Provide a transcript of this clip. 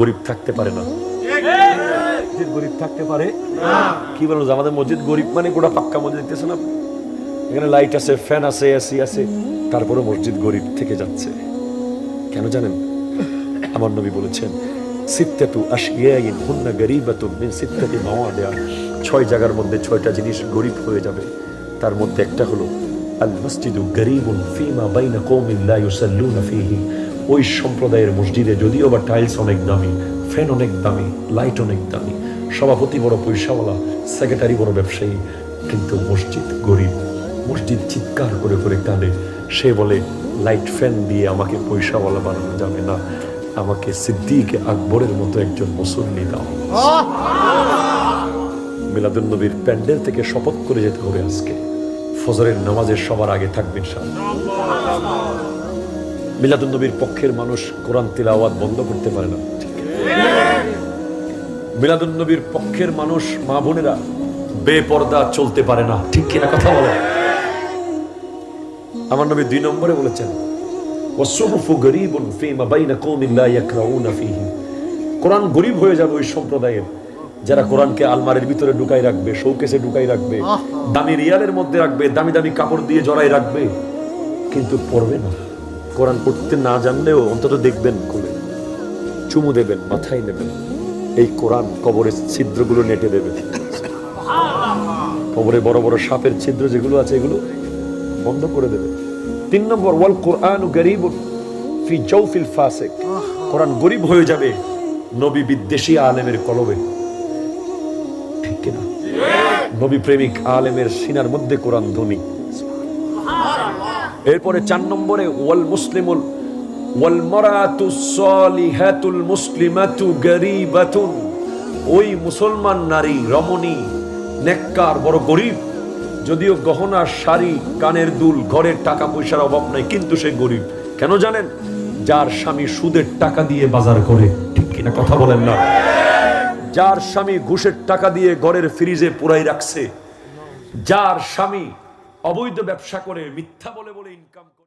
গরিব থাকতে পারে না। মসজিদ গরিব থাকতে পারে? কি বলব আমাদের মসজিদ গরিব মানে গোটা পাক্কা মসজিদ দেখতেছেন আপনি এখানে লাইট আছে ফ্যান আছে এসি আছে তারপরে মসজিদ গরিব থেকে যাচ্ছে। কেন জানেন? আমার নবী বলেছেন, সিত্তাতু আশিয়াইন হুন্না গরিবাতুন মিন সিত্তাতি মাওয়াদিয়া। ছয় জায়গার মধ্যে ছয়টা জিনিস গরিব হয়ে যাবে। তার মধ্যে একটা হলো, আল মসজিদু গরিবুন ফিমা বাইনা কওমিন লা ইউসাল্লুনা ফীহি। ওই সম্প্রদায়ের মসজিদে যদিও বা টাইলস অনেক দামি, ফ্যান অনেক দামি, লাইট অনেক দামি, সভাপতি বড় পয়সাওয়ালা, সেক্রেটারি বড় ব্যবসায়ী, কিন্তু মসজিদ গরিব। মসজিদ চিৎকার করে করে কাঁদে সে বলে, লাইট ফ্যান দিয়ে আমাকে পয়সাওয়ালা বানানো যাবে না। আমাকে সিদ্দিক আকবরের মতো একজন মুসল্লি দাও। মিলাদুল নবীর প্যান্ডেল থেকে শপথ করে যেতে হবে আজকে। ফজরের নামাজের সবার আগে থাকবেন মিলাদুল নবীর পক্ষের মানুষ কোরআন তিলাওয়াত বন্ধ করতে পারে না। মিলাদুল নবীর পক্ষের মানুষ মা বোনেরা বেপর্দা চলতে পারে না। ঠিক কিনা কথা বলে? আমার নবী দুই নম্বরে বলেছেন ওয়াসুহুফু গরীবুন ফীমা বাইনা কওমিন লা ইয়াকরাউনা ফীহি। কোরআন গরিব হয়ে যাবে ওই সম্প্রদায়ের যারা কোরআনকে আলমারির ভিতরে ঢুকাই রাখবে শৌকেসে ঢুকাই রাখবে দামি রিয়ালের মধ্যে রাখবে দামি দামি কাপড় দিয়ে জড়াই রাখবে কিন্তু পড়বে না। কোরআন পড়তে না জানলেও অন্তত দেখবেন খুলে। চুমু দেবেন, মাথায় নেবেন। এই কোরআন কবরের ছিদ্রগুলো নেটে দেবে। কবরে বড় বড় সাপের ছিদ্র যেগুলো আছে, এগুলো বন্ধ করে দেবে। তিন নম্বর, ওয়াল কোরআন গরিব ফি জৌফিল ফাসেক। কোরআন গরিব হয়ে যাবে নবী বিদ্বেষী আলেমের কলবে। ঠিক কিনা? নবী প্রেমিক আলেমের সিনার মধ্যে কোরআন ধ্বনি এরপরে চার নম্বরে, ওয়াল মুসলিমুল, ওয়াল মারাতু সালিহাতুল মুসলিমাতু গরিবাতুন। ওই মুসলমান নারী, রমণী, নেককার, বড় গরিব, যদিও গহনা শাড়ি, কানের দুল, ঘরের টাকা পয়সার অভাব নাই, কিন্তু সে গরিব। কেন জানেন? যার স্বামী সুদের টাকা দিয়ে বাজার করে, ঠিক কিনা কথা বলেন না? যার স্বামী ঘুষের টাকা দিয়ে ঘরের ফ্রিজে পুরাই রাখছে, যার স্বামী অবৈধ ব্যবসা করে মিথ্যা বলে বলে ইনকাম করে।